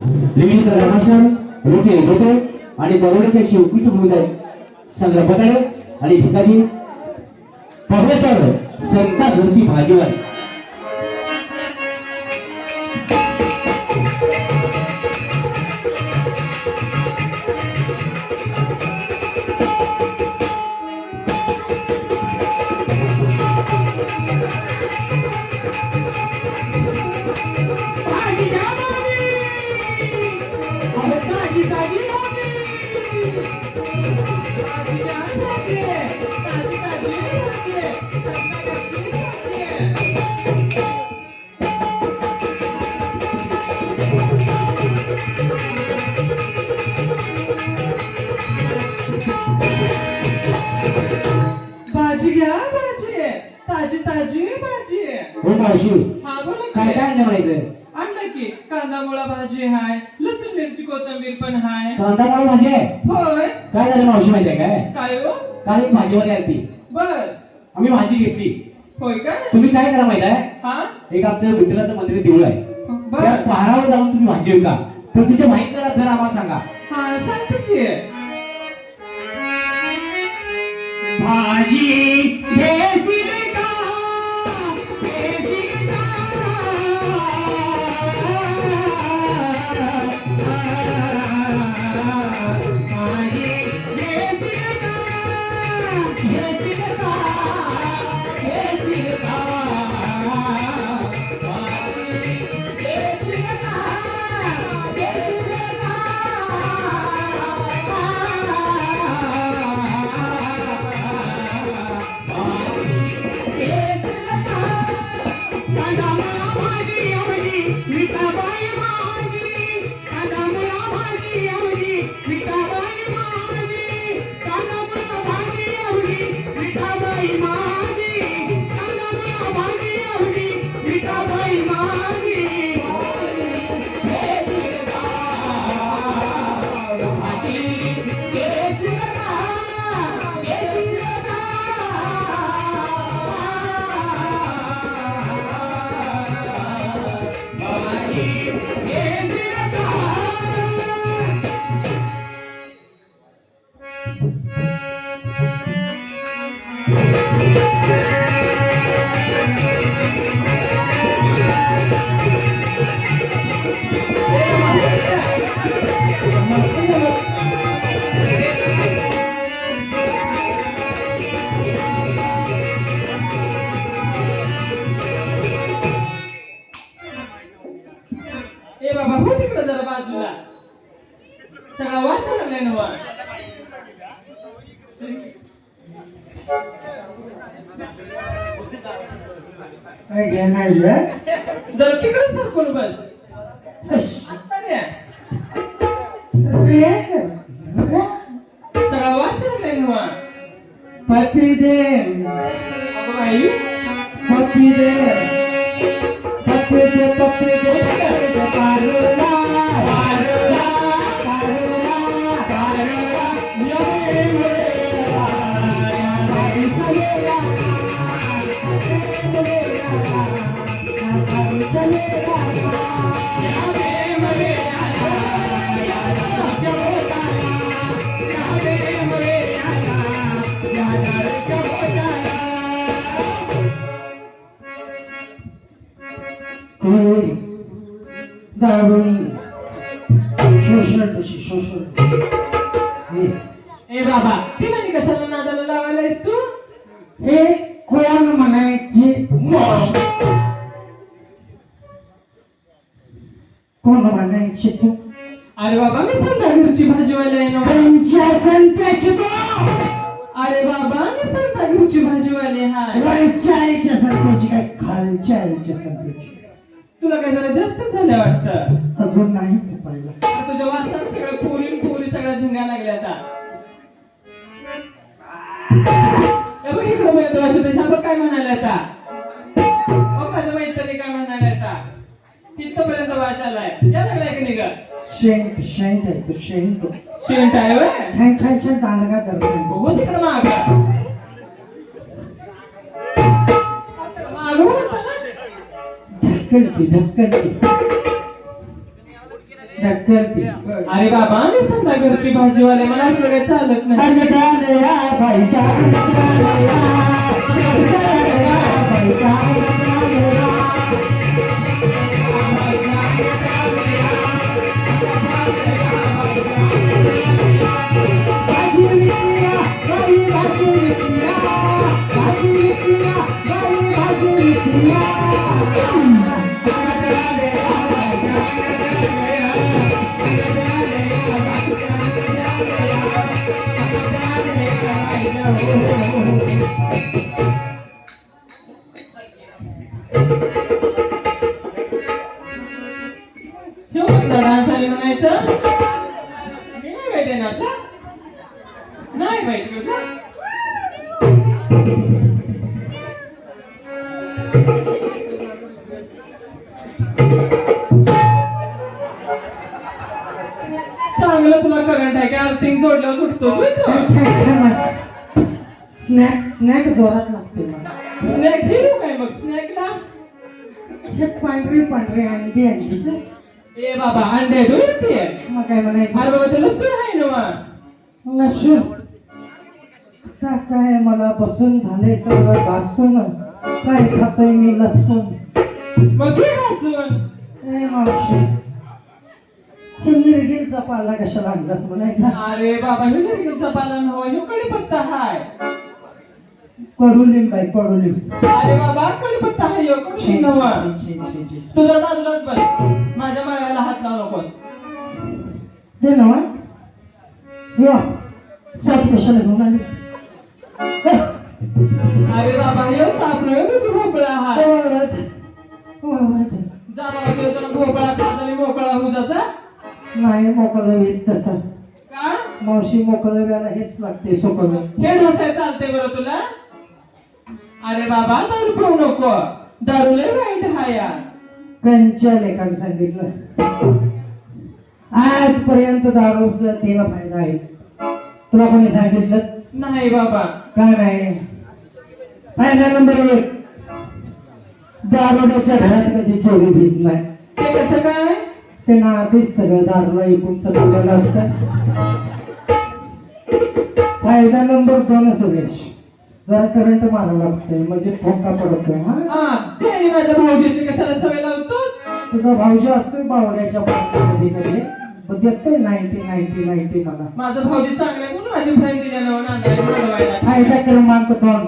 लिहित रमासन रोटे रोटे आणि दरोड्याच्या शिवकृष्ट भूमिका आहे संग्रह आणि भिकाजी. पहिले तर संता घरची भाजीवाली भाजी की. काय आणलं की कांदा मुळा भाजी हाय लसूण मिरची कोथिंबीर पण हाय. कांदा माळ भाजी आहे? होय. काय झालं मावशी माहिती आहे काय? काय हो? काल एक भाजीवाली आली बर. आम्ही भाजी घेतली. होय काय तुम्ही काय करा माहिती आहे? हा? एक आमचं विठ्ठलाचं मंदिर देऊळ आहे. बर. पहारावर जाऊन तुम्ही भाजी विका. पण तुमच्या माहिती करा जर आम्हाला सांगा. हा सांगते की. भाजी घेशील Bye. जरा तिकडे सरकून बस. सगळा वास लागलाय ना वा. पप्पी दे. अगं बाई. पप्पी दे. ए बाबा तिला नी कशाला नादाला लावायलायस तू हे कोण म्हणायची कोण म्हणायची तू अरे बाबा मी समजा घरची भाजीवाली आहे ना कोणच्या संत्याची तू अरे बाबा मी घरची भाजीवाली हाय. वरच्या आईच्या संत्याची काय खालच्या आईच्या संत्याची तुला काय जरा जास्तच झालं वाटतं? अजून नाही सापडलं आता तुझ्या वासाने सगळ्या पोरी पोरी सगळ्या झिंगा लागल्या आता. इकडं बघ तो अशोक देशा बघ काय म्हणाले आता. बघ माझ्या मैत्रिणी काय म्हणाले आता? तिथपर्यंत वास आलाय. या लागलाय की निघा शेंट शेंट आहे तू शेंट शेंट आहे दांडगा तिकडं माग. ढक्कलची ढक्कलची अरे बाबा मी समजा घरची भाजीवाले मला असं काही चालत नाही. भाजी विकल्या. हे पांढरी पांढरी अंडी अंडी सर ए बाबा अंडे तू. येते मग काय म्हणायचं? अरे बाबा ते लसूण आहे ना मग नशू आता काय मला बसून झाले सगळं घासून. काय खातोय मी लसूण? मग घे घासून. ए मावशी तू निर्गिलचा पाला कशाला आणलास म्हणायचा? अरे बाबा हे निर्गुणचा पालन हवं हे कडीपत्ता हाय. कडुलिंब आहे कडुलिंब अरे बाबा कडीपत्ता ह्यो, कडुलिंब नव्हं. छे, छे, छे. तू जर बाजूलाच बस माझ्या माळ्याला हात लावू नकोस. दे ना वा. या साप कशाला घेऊन आलीस? अरे बाबा ह्यो साप नव्हे तो तू भोपळा हा. जा बाबा तो जरा भोपळा खात आणि मोकळा होऊ जाचा नाही मोकळं येत तसं. का? मावशी मोकळं व्याला हेच लागते सोपं हे ढोसाय चालते बरं तुला. अरे बाबा दारू पिऊ नको. दारू लय वाईट हाय कंच्या लेखाने सांगितलं. आजपर्यंत दारूचा तिला फायदा आहे. तुला कोणी सांगितलं? नाही बाबा. काय नाही? फायदा नंबर एक. दारोड्याच्या घरात कधी चोरी भीत नाही. ते कसं काय? ते ना आधीच सगळं दारूला एकूण सगळं असतं फायदा नंबर दोन सुरेश. जरा करंट मारायला लागतोय म्हणजे ठोका पडतोय हा? हा ते आणि माझ्या भाऊजीसनी कशाला सवय लावतोस? तुझा भाऊजी असतोय बावड्याच्या कधी कधी? पण देतोय नाईन्टी नाईन्टी नाईन्टी मला. माझं भाऊजी चांगलं आहे म्हणून माझी बहीण दिल्यानं नांदायला बोलवायला. फायदा क्रमांक दोन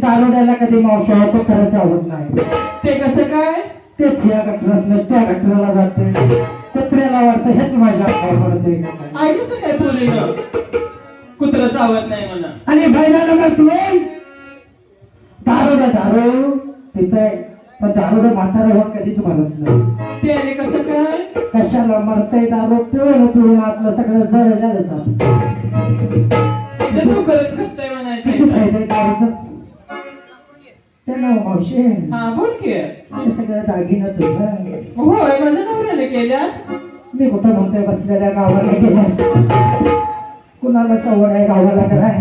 दारोड्याला कधी मावशा होतो खरंच आवडत नाही. ते कसं काय? तेच या गटरासनं त्या गटराला जाते कुत्र्याला वाटतं हेच माझ्या अंगावर पडतंय. ऐकलं काय पोरीनं? कुत्र चावत नाही म्हणा. आणि नंबर दोन दारोडा दारू पिताय पण दारोडा म्हातारा होऊन कधीच म्हणत नाही. ते आणि कसं काय? कशाला मरतय दारू? पिऊन पिऊन आपलं सगळं जळलेलंच असतं. त्याच्या लवकरच खपतंय किती म्हणायचं आहे दारूचा? ते ना मावशी हा बोल की. सगळं दागिनं तुझं होय माझ्या नवऱ्याने केल्या मी कुठं म्हणतोय बसलेल्या गावाला गेल्या कुणाला सवड आहे गावाला कराय.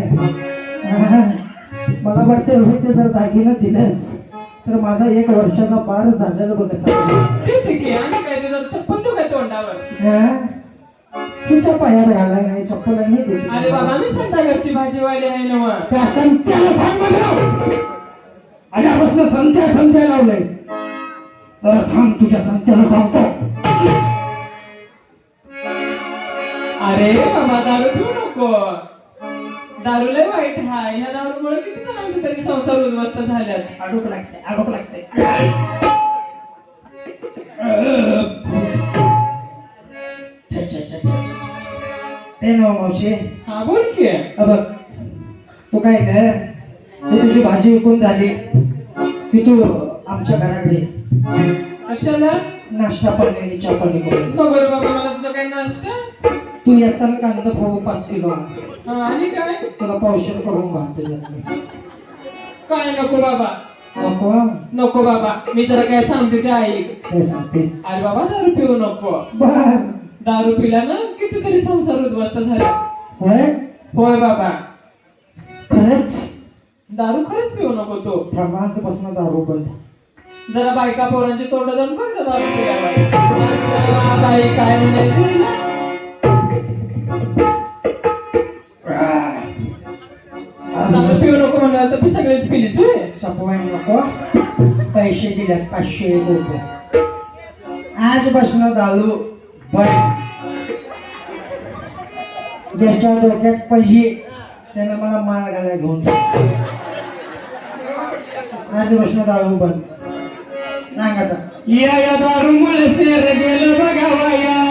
मला वाटतं हे ते जर दागिनं दिलंस तर माझा एक वर्षाचा पार झालेला बघ की आणि काय तोंडावर हा? तुझ्या पायात घाला नाही चप्पल नाही देत. अरे बाबा मी संध्याकाळची भाजीवाली आहे ना. त्या संत्याला सांग बघ आल्यापासून संत्या संत्या लावलंय तर थांब तुझ्या संत्याला सांगतो अरे बाबा दारू पिऊ नको. दारू लय वाईट हाय. ह्या दारूमुळे किती जणांचे तरी संसार उद्ध्वस्त झाल्यात. आडोक लागते आडोक लागते. ते ना मावशी. हा बोल की. बघ तू काय कर तू तुझी भाजी विकून झाली की तू आमच्या घराकडे ये. कशाला? नाश्ता पाणी चहा पाणी करून? मला तुझं काही नाश्ता? तू येताना कांदा पोहे पाच किलो आण. हा आणि काय? तुला पावशेर करून घालतो. काय नको बाबा? नको? नको बाबा. मी जरा काय सांगते ते ऐक. काय सांगतेस? अरे बाबा दारू पिऊ नको. बर. दारू पिल्यानं कितीतरी संसार उद्ध्वस्त झाला. होय? होय बाबा. खरंच? दारू खरंच पिऊ नको तो. थांबाच बसणं दारू बंद. जरा बायका पोरांची तोंड जाऊन बघ जरा दारू पिल्यावर. आता बाई काय म्हणायचं? म्हणलं तर सगळेच होय? सपवाय नको. पैसे दिल्यात पाचशे एक रुपये आजपासून चालू बंद ज्याच्या डोक्यात पाहिजे त्यानं मला मार घालायला घेऊन. आजपासून दारू बंद सांग या या दारू मुळे गेलं बघावाया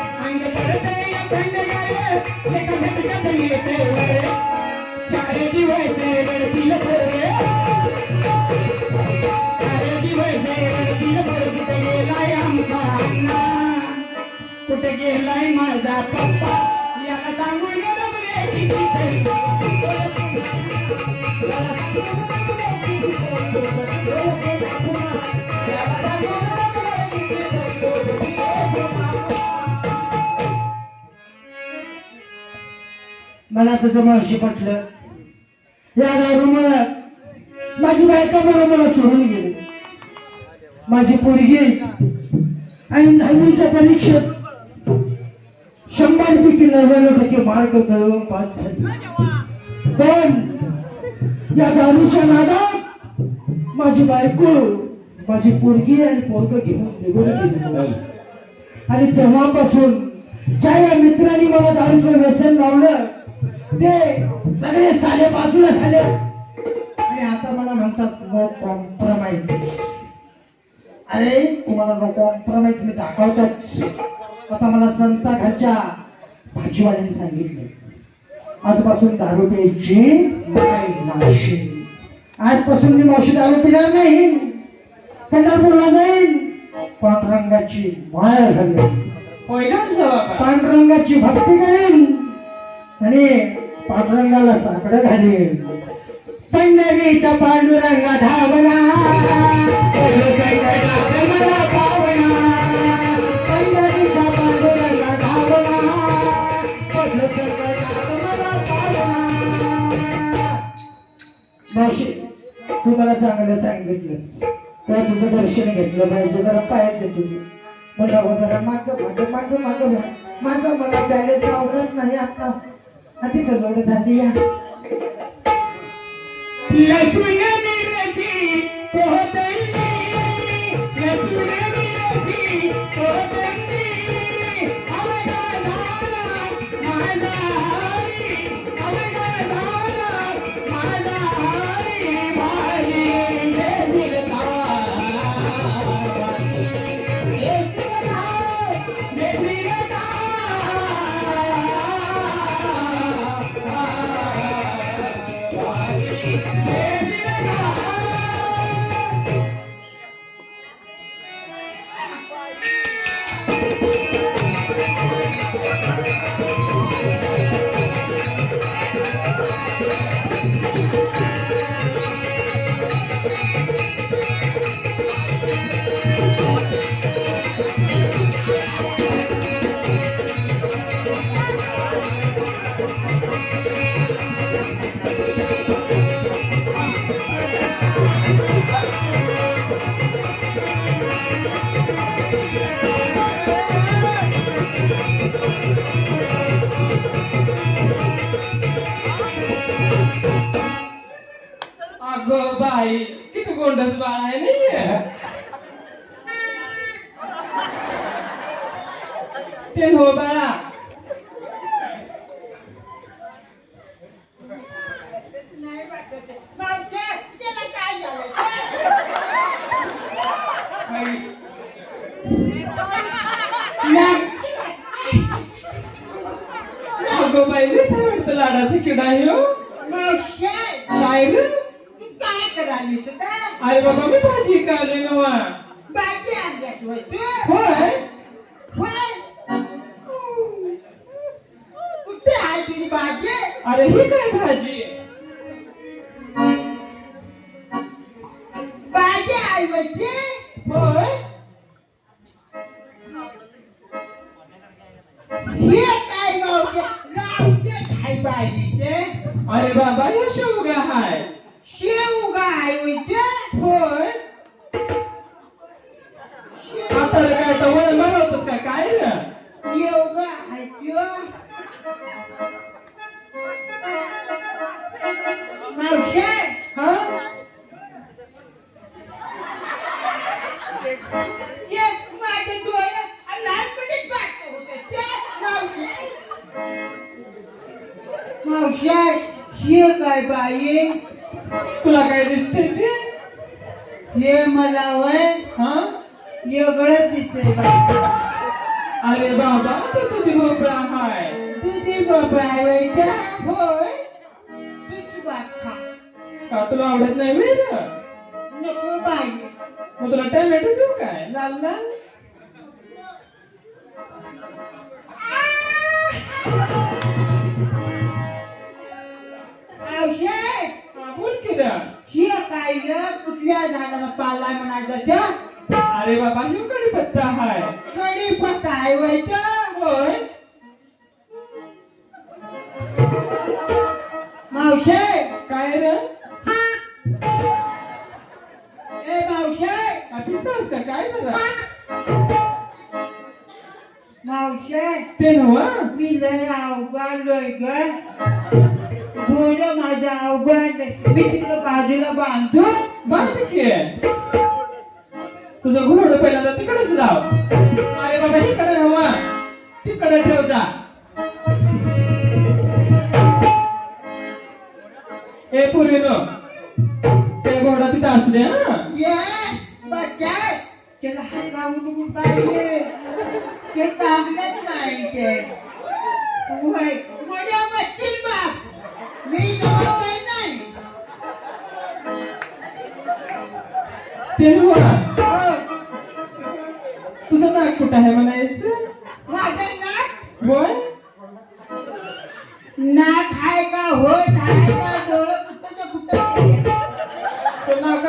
कुठे गेलाय माझा पप्पा याला सांगून मला तुझं मावशी पटलं. या दारूमुळं माझी बायका बरोबर मला सोडून गेली. माझी पोरगी आणि दहावीच्या परीक्षेत शंभर पैकी नव्याण्णव टक्के मार्क मिळवून पास झाले. पण या दारूच्या नादात माझी बायको माझी पोरगी आणि पोरग घेऊन निघून गेली. आणि तेव्हापासून ज्या या मित्रांनी मला दारूचं व्यसन लावलं ते सगळे साले बाजूला झाले. आणि आता मला म्हणतात नो कॉम्प्रोमाइज अरे तुम्हाला नो कॉम्प्रोमाइज मी दाखवतोच. आता मला संता घरच्या भाजीवाल्याने सांगितलं. आजपासून दारू प्यायची नाही आजपासून मी मावशी दारू पिणार नाही. पंढरपूरला जाईन. पांडुरंगाची माळ घालून. पांडुरंगाची भक्ती करेन. आणि पांडुरंगाला साकडं घालेन. पंढरीच्या पांडुरंगा धावना. पंढरीच्या पांडुरंगा धावना. मावशी तू मला चांगलं सांगितलंस. तेव्हा तुझं दर्शन घेतलं पाहिजे. जरा पायात दे तुझे. म्हणावं जरा माग माग माग माग. माझं मला बॅलेन्स आवडत नाही आता. आधीच लोड झाली या बाई किती गोंडस बाळ आहे नाही ते हो बाळा आहे भाजी ते अरे बाबा हे शेवगा हाय. शेवगा आहे म्हणजे होय. आता काय तर वळ बनवतोस का? काय रे? शेवगा बाई तुला काय दिसते ते? हे मला होय हा? वेगळं दिसतंय बाई. अरे बाबा तो तुझी भोपळा हाय. तुझी बाबा व्हायचा होय. तूच बाप. खा का तुला आवडत नाही मी रे नको बाई. मग तुला टॅमॅटो देऊ काय? लाल लाल? काय ग कुठल्या झाडाला पाला म्हणायचं त्या? अरे बाबा ह्यो कडीपत्ता हाय. कडी पत्ता आहे व्हायचं होय. मावशे. काय रे? ए मावशे. का पिसास का? काय झालं? मावशे. ते नव्हा? मी लय अवघडलोय ग. गोड माझं अवघड. मी तिकडं बाजूला बांधतो बांध की तुझं घोड पहिल्यांदा तिकडेच लाव. अरे बाबा इकडे नव्हा तिकडे ठेव जा.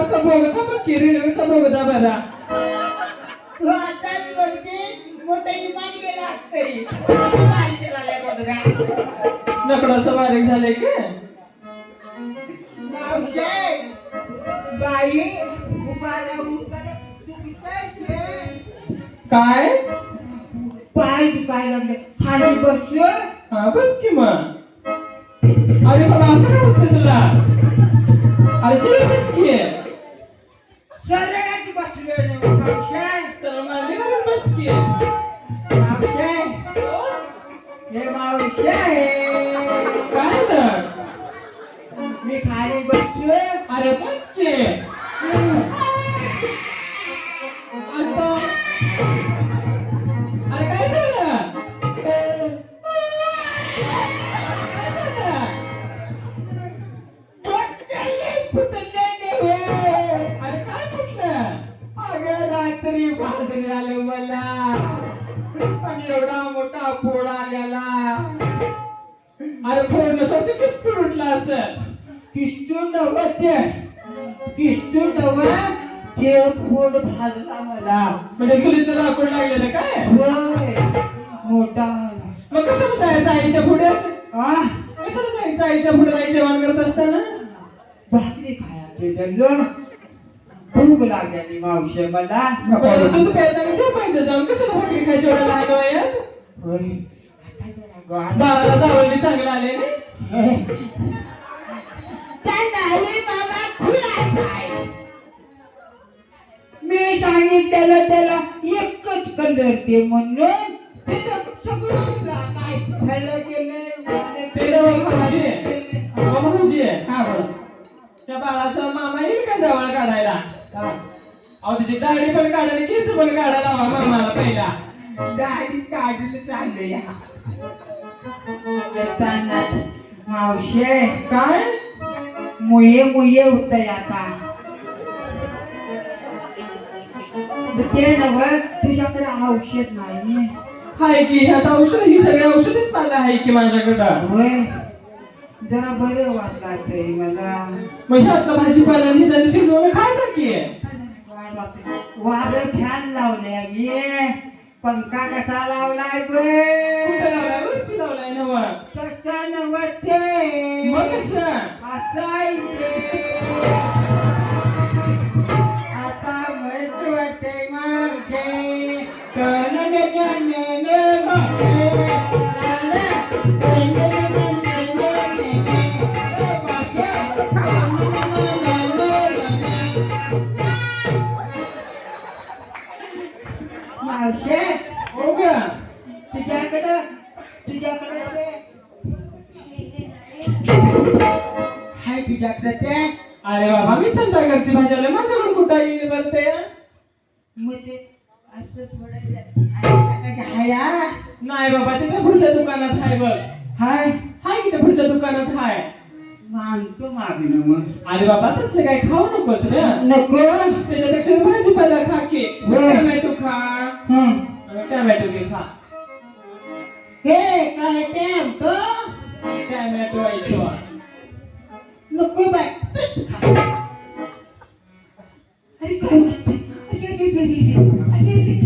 तो नाकाचा बोगदा बघ की रेल्वेचा बोगदा बरा? तू आताच बोलते मोठं विमान गेला तरी. कोणाची बारी केला नाही बघा नकडाचं बारीक झाले की मावशे बाई उभा कर तू किती काय? पाय दुखायला लागले. खाली बसलो हा? बस की मग. अरे बाबा असं काय होतंय तुला? अरे बस की. सरळाच बसलो ना मावशे सरळ मांडी घालून बस की मावशे हे मावशे काय ना मी खाली बसलो अरे बस. भूक लागलेली मावशे मला पहिलं दूध प्यायचं आणि झोपायचं जाऊन कशाला भाकरी खायची एवढ्या लहान वयात होय. आता जरा गाणं. बाळाला जावळी चांगलं आले आहे मी सांगितलेलं त्याला एकच कलर ते म्हणून. त्यानं सगळं काय ते आहे. मामा. हा त्या बाळाचा मामा येईल का जवळ काढायला? अहो तिची दाढी पण काढा आणि केस पण काढायला लावा मामाला पहिला. दाढीच काढून चाललो या. मावशे. काय? मुये मुये होतय आता. ते नव तुझ्याकडे औषध नाही. हाय की आता औषध ही सगळी औषधच चाललं आहे की माझ्याकडं? होय. जरा बरं वाटलं तरी मला. मग आणि जण शिजवून खायचं की? वारं फॅन लावले मी पंखा कसा लावलाय कुठं लावलाय? वरती लावलाय नव कसा नव्हते मग कसं? असं आहे ते. आता मस्त वाटते मावशे कन न न न न मावशे. मावशे हो का तुझ्याकडं तुझ्याकडं ते. हाय तुझ्याकडं ते. अरे बाबा मी संध्या घरची भाजी आलोय माझ्याकडून कुठं येईल बरं ते. असं थोडं हाया नाही बाबा ते त्या पुढच्या दुकानात हाय बघ. हाय. हाय की त्या पुढच्या दुकानात हाय. मानतो मागणं अरे बाबा तसलं काय खाऊ नकोस रे. नको. त्याच्यापेक्षा भाजीपाला खा की. टोमॅटो खा. हं. टोमॅटो घे खा. हे काय तो टोमॅटो आयचो नको बाय अरे काय? अरे, अरे, अरे,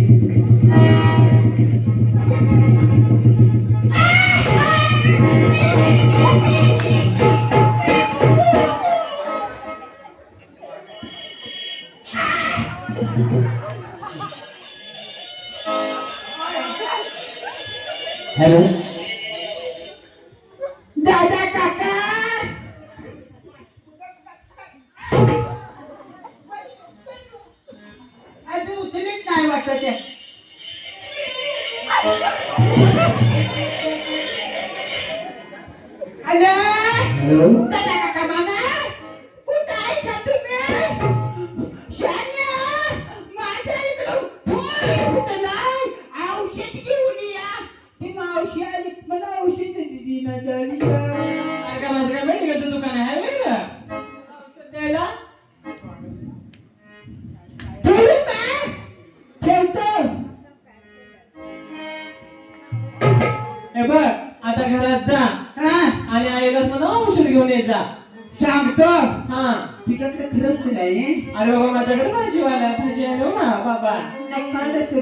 अरे बाबा माझ्याकडे भाजीवाला भाजी आहे हो ना बाबा.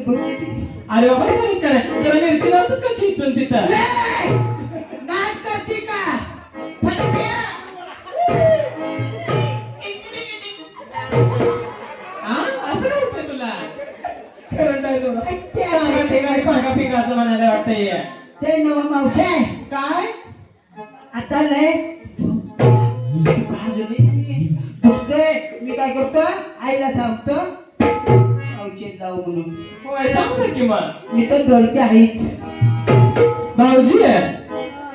बघितली अरे बाबा खरंच काय जरा मिरची लावतोस का चिचून तिथं? नाच करते का? फटक्या हा असं काय होतंय तुला? करंट आहे तुला टांगा टिंगा पांगा पिंगा असं म्हणायला वाटतंय? ते नव मावशे. काय? आता लय भाजली दुखतंय मी काय करतो? आईला सांगतो औषध लावू म्हणून. होय सांग सर की मग मी तर डोलते आईच. भाऊजी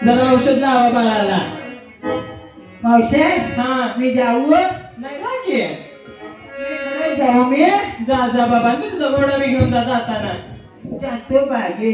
जरा औषध लावा बाळाला. मावशे हा. मी जाऊ. नाही ना की. जाऊ मी. जा जा बाबा. तू मी घेऊन जा जाताना. जातो बागे.